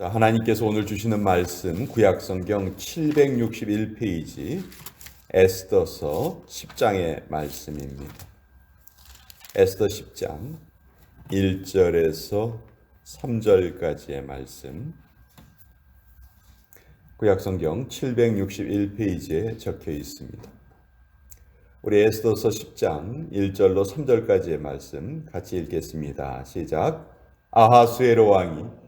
자, 하나님께서 오늘 주시는 말씀 구약 성경 761페이지 에스더서 10장의 말씀입니다. 에스더 10장 1절에서 3절까지의 말씀. 구약 성경 761페이지에 적혀 있습니다. 우리 에스더서 10장 1절로 3절까지의 말씀 같이 읽겠습니다. 시작. 아하수에로 왕이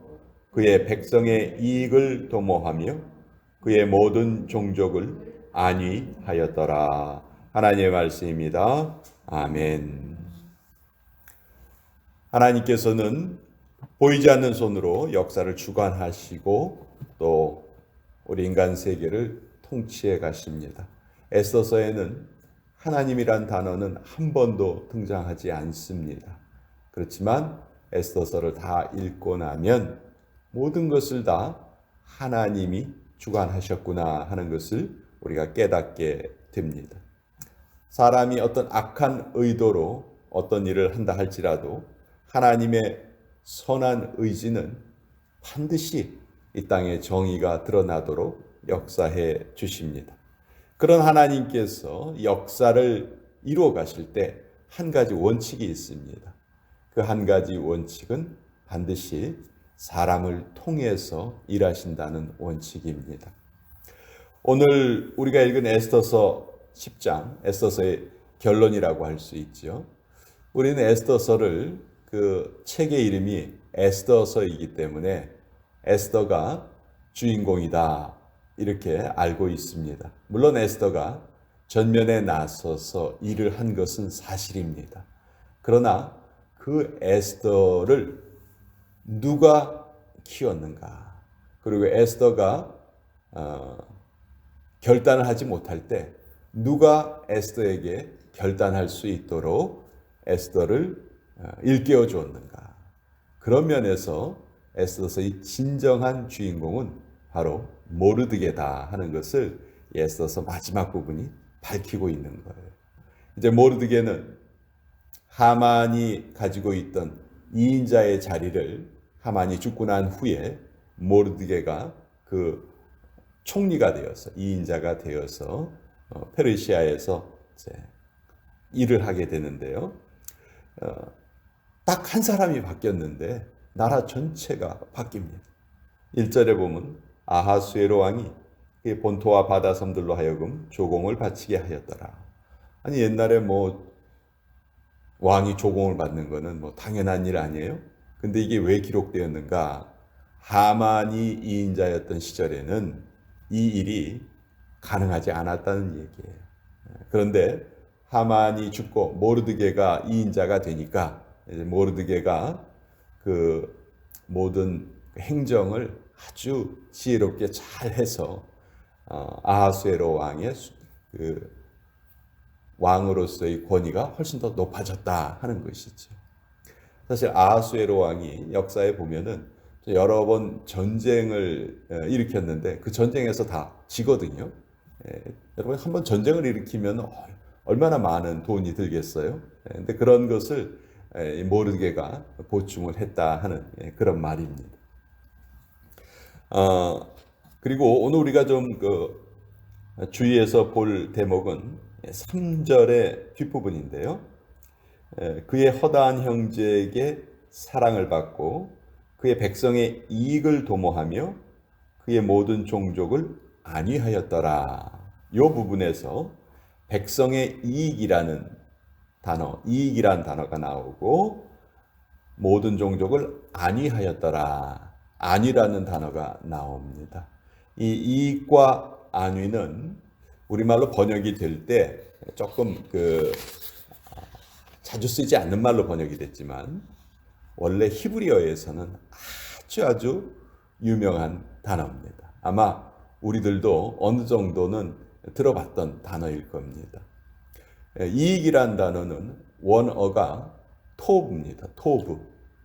그의 백성의 이익을 도모하며 그의 모든 종족을 안위하였더라. 하나님의 말씀입니다. 아멘. 하나님께서는 보이지 않는 손으로 역사를 주관하시고 또 우리 인간 세계를 통치해 가십니다. 에스더서에는 하나님이란 단어는 한 번도 등장하지 않습니다. 그렇지만 에스더서를 다 읽고 나면 모든 것을 다 하나님이 주관하셨구나 하는 것을 우리가 깨닫게 됩니다. 사람이 어떤 악한 의도로 어떤 일을 한다 할지라도 하나님의 선한 의지는 반드시 이 땅에 정의가 드러나도록 역사해 주십니다. 그런 하나님께서 역사를 이루어 가실 때 한 가지 원칙이 있습니다. 그 한 가지 원칙은 반드시 사람을 통해서 일하신다는 원칙입니다. 오늘 우리가 읽은 에스더서 10장, 에스더서의 결론이라고 할 수 있죠. 우리는 에스더서를 그 책의 이름이 에스더서이기 때문에 에스더가 주인공이다. 이렇게 알고 있습니다. 물론 에스더가 전면에 나서서 일을 한 것은 사실입니다. 그러나 그 에스더를 누가 키웠는가? 그리고 에스더가 어, 결단을 하지 못할 때 누가 에스더에게 결단할 수 있도록 에스더를 어, 일깨워 주었는가? 그런 면에서 에스더서의 진정한 주인공은 바로 모르드게다 하는 것을 에스더서 마지막 부분이 밝히고 있는 거예요. 이제 모르드게는 하만이 가지고 있던 이인자의 자리를 하만이 죽고 난 후에 모르드게가 그 총리가 되어서 이인자가 되어서 어, 페르시아에서 일을 하게 되는데요. 어, 딱한 사람이 바뀌었는데 나라 전체가 바뀝니다. 1절에 보면 아하수에로 왕이 본토와 바다 섬들로 하여금 조공을 바치게 하였더라. 아니 옛날에 뭐 왕이 조공을 받는 거는 뭐 당연한 일 아니에요? 근데 이게 왜 기록되었는가? 하만이 이인자였던 시절에는 이 일이 가능하지 않았다는 얘기예요. 그런데 하만이 죽고 모르드게가 이인자가 되니까 모르드게가 그 모든 행정을 아주 지혜롭게 잘 해서 어, 아하수에로 왕의 그 왕으로서의 권위가 훨씬 더 높아졌다 하는 것이죠. 사실 아하수에로 왕이 역사에 보면은 여러 번 전쟁을 어, 일으켰는데 그 전쟁에서 다 지거든요. 예, 여러분 한 번 전쟁을 일으키면 얼마나 많은 돈이 들겠어요. 예, 근데 그런 것을 예, 모르게가 보충을 했다 하는 그런 말입니다. 어, 그리고 오늘 우리가 좀 그 주의해서 볼 대목은 3절의 뒷부분인데요. 그의 허다한 형제에게 사랑을 받고 그의 백성의 이익을 도모하며 그의 모든 종족을 안위하였더라. 이 부분에서 백성의 이익이라는 단어, 이익이란 단어가 나오고 모든 종족을 안위하였더라. 안위라는 단어가 나옵니다. 이 이익과 안위는 우리말로 번역이 될 때 조금 그 자주 쓰지 않는 말로 번역이 됐지만 원래 히브리어에서는 아주 아주 유명한 단어입니다. 아마 우리들도 어느 정도는 들어봤던 단어일 겁니다. 예, 이익이란 단어는 원어가 토브입니다. 토브,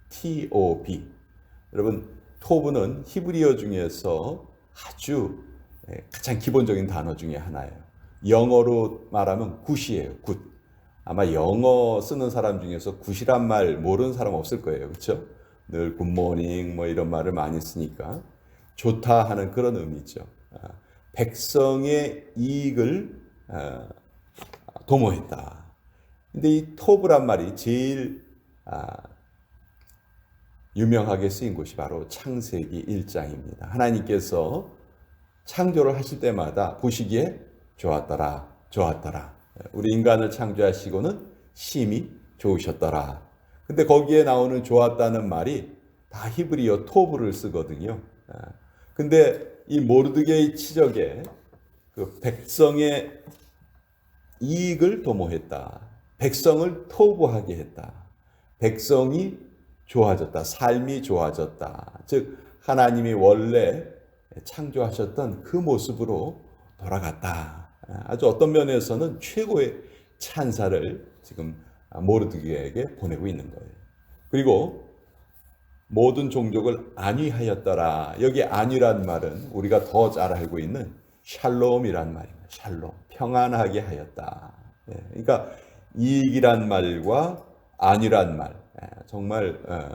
T-O-B. 여러분 토브는 히브리어 중에서 아주 예, 가장 기본적인 단어 중에 하나예요. 영어로 말하면 굿이에요. 굿. 아마 영어 쓰는 사람 중에서 굿이란 말 모르는 사람 없을 거예요. 그렇죠? 늘 굿모닝 뭐 이런 말을 많이 쓰니까 좋다 하는 그런 의미죠. 아, 백성의 이익을 아, 도모했다. 근데 이 토브란 말이 제일 아, 유명하게 쓰인 곳이 바로 창세기 1장입니다. 하나님께서 창조를 하실 때마다 보시기에 좋았더라, 좋았더라. 우리 인간을 창조하시고는 심히 좋으셨더라. 근데 거기에 나오는 좋았다는 말이 다 히브리어 토브를 쓰거든요. 근데 이 모르드게의 치적에 그 백성의 이익을 도모했다. 백성을 토부하게 했다. 백성이 좋아졌다. 삶이 좋아졌다. 즉 하나님이 원래 창조하셨던 그 모습으로 돌아갔다. 아주 어떤 면에서는 최고의 찬사를 지금 모르드게에게 보내고 있는 거예요. 그리고 모든 종족을 안위하였더라. 여기 안위란 말은 우리가 더 잘 알고 있는 샬롬이란 말입니다. 샬롬. 평안하게 하였다. 예, 그러니까 이익이란 말과 안위란 말. 예, 정말 어,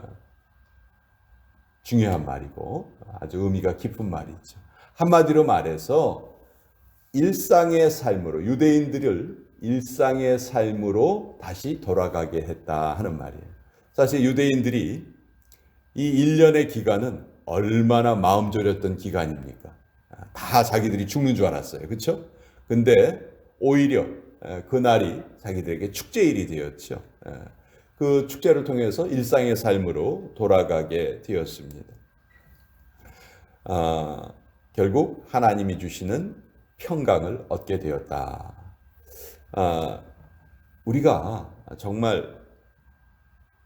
중요한 말이고 아주 의미가 깊은 말이죠. 한마디로 말해서 일상의 삶으로 유대인들을 일상의 삶으로 다시 돌아가게 했다 하는 말이에요. 사실 유대인들이 이 1년의 기간은 얼마나 마음 졸였던 기간입니까? 다 자기들이 죽는 줄 알았어요. 그렇죠? 근데 오히려 그날이 자기들에게 축제일이 되었죠. 그 축제를 통해서 일상의 삶으로 돌아가게 되었습니다. 아, 결국 하나님이 주시는 평강을 얻게 되었다. 아, 우리가 정말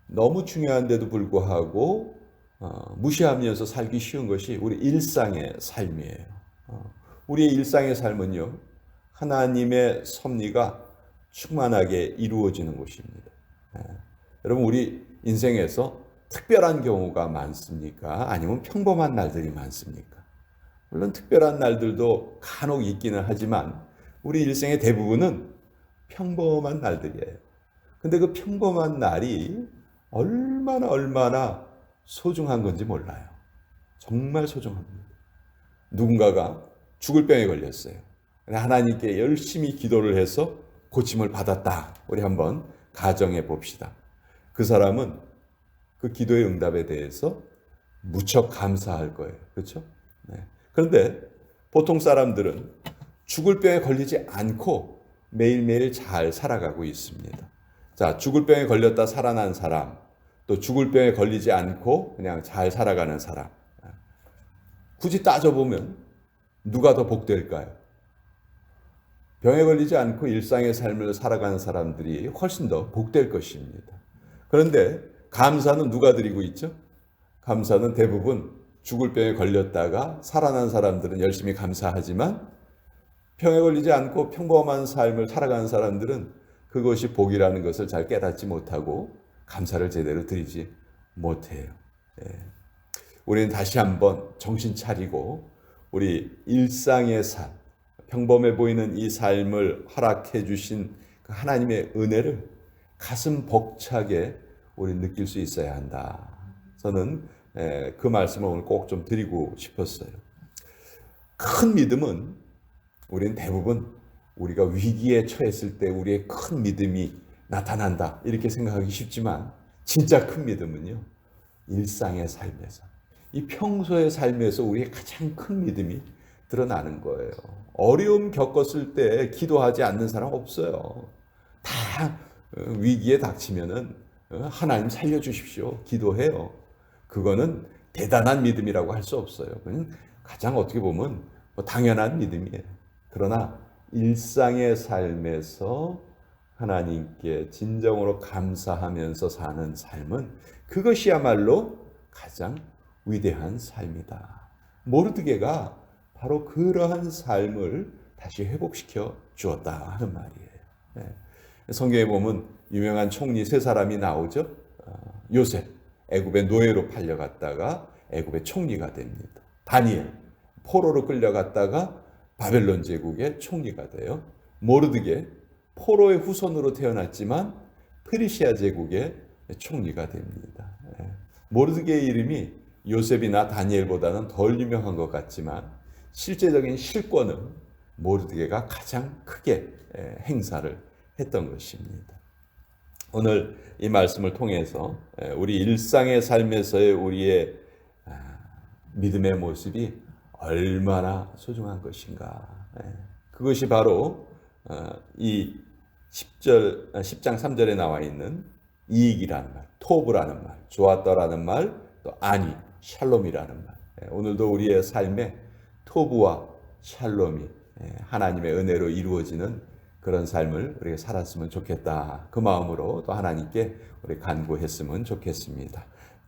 너무 중요한데도 불구하고 어, 무시하면서 살기 쉬운 것이 우리 일상의 삶이에요. 어, 우리의 일상의 삶은요, 하나님의 섭리가 충만하게 이루어지는 곳입니다. 예. 여러분, 우리 인생에서 특별한 경우가 많습니까? 아니면 평범한 날들이 많습니까? 물론 특별한 날들도 간혹 있기는 하지만 우리 일생의 대부분은 평범한 날들이에요. 근데 그 평범한 날이 얼마나 얼마나 소중한 건지 몰라요. 정말 소중합니다. 누군가가 죽을 병에 걸렸어요. 하나님께 열심히 기도를 해서 고침을 받았다. 우리 한번 가정해 봅시다. 그 사람은 그 기도의 응답에 대해서 무척 감사할 거예요. 그렇죠? 네. 그런데 보통 사람들은 죽을 병에 걸리지 않고 매일매일 잘 살아가고 있습니다. 자, 죽을 병에 걸렸다 살아난 사람, 또 죽을 병에 걸리지 않고 그냥 잘 살아가는 사람. 굳이 따져보면 누가 더 복될까요? 병에 걸리지 않고 일상의 삶을 살아가는 사람들이 훨씬 더 복될 것입니다. 그런데 감사는 누가 드리고 있죠? 감사는 대부분 죽을 병에 걸렸다가 살아난 사람들은 열심히 감사하지만 병에 걸리지 않고 평범한 삶을 살아가는 사람들은 그것이 복이라는 것을 잘 깨닫지 못하고 감사를 제대로 드리지 못해요. 예. 우리는 다시 한번 정신 차리고 우리 일상의 삶, 평범해 보이는 이 삶을 허락해 주신 그 하나님의 은혜를 가슴 벅차게 우리 느낄 수 있어야 한다. 저는 예, 그 말씀을 오늘 꼭 좀 드리고 싶었어요. 큰 믿음은 우리는 대부분 우리가 위기에 처했을 때 우리의 큰 믿음이 나타난다. 이렇게 생각하기 쉽지만 진짜 큰 믿음은요. 일상의 삶에서 이 평소의 삶에서 우리의 가장 큰 믿음이 드러나는 거예요. 어려움 겪었을 때 기도하지 않는 사람 없어요. 다 어, 위기에 닥치면은 어, 하나님 살려주십시오. 기도해요. 그거는 대단한 믿음이라고 할 수 없어요. 그냥 가장 어떻게 보면 뭐 당연한 믿음이에요. 그러나 일상의 삶에서 하나님께 진정으로 감사하면서 사는 삶은 그것이야말로 가장 위대한 삶이다. 모르드게가 바로 그러한 삶을 다시 회복시켜 주었다 하는 말이에요. 예. 성경에 보면 유명한 총리 세 사람이 나오죠. 어, 요셉 애굽의 노예로 팔려갔다가 애굽의 총리가 됩니다. 다니엘 포로로 끌려갔다가 바벨론 제국의 총리가 돼요. 모르드게 포로의 후손으로 태어났지만 페르시아 제국의 총리가 됩니다. 예. 모르드게의 이름이 요셉이나 다니엘보다는 덜 유명한 것 같지만 실제적인 실권은 모르드게가 가장 크게 예, 행사를 했던 것입니다. 오늘 이 말씀을 통해서 예, 우리 일상의 삶에서의 우리의 아, 믿음의 모습이 얼마나 소중한 것인가. 예, 그것이 바로 어, 이 10절, 10장 3절에 나와 있는 이익이라는 말, 토브라는 말, 좋았더라는 말, 또 아니, 샬롬이라는 말. 예, 오늘도 우리의 삶에 토브와 샬롬이 예, 하나님의 은혜로 이루어지는 그런 삶을 우리가 살았으면 좋겠다. 그 마음으로 또 하나님께 우리 간구했으면 좋겠습니다.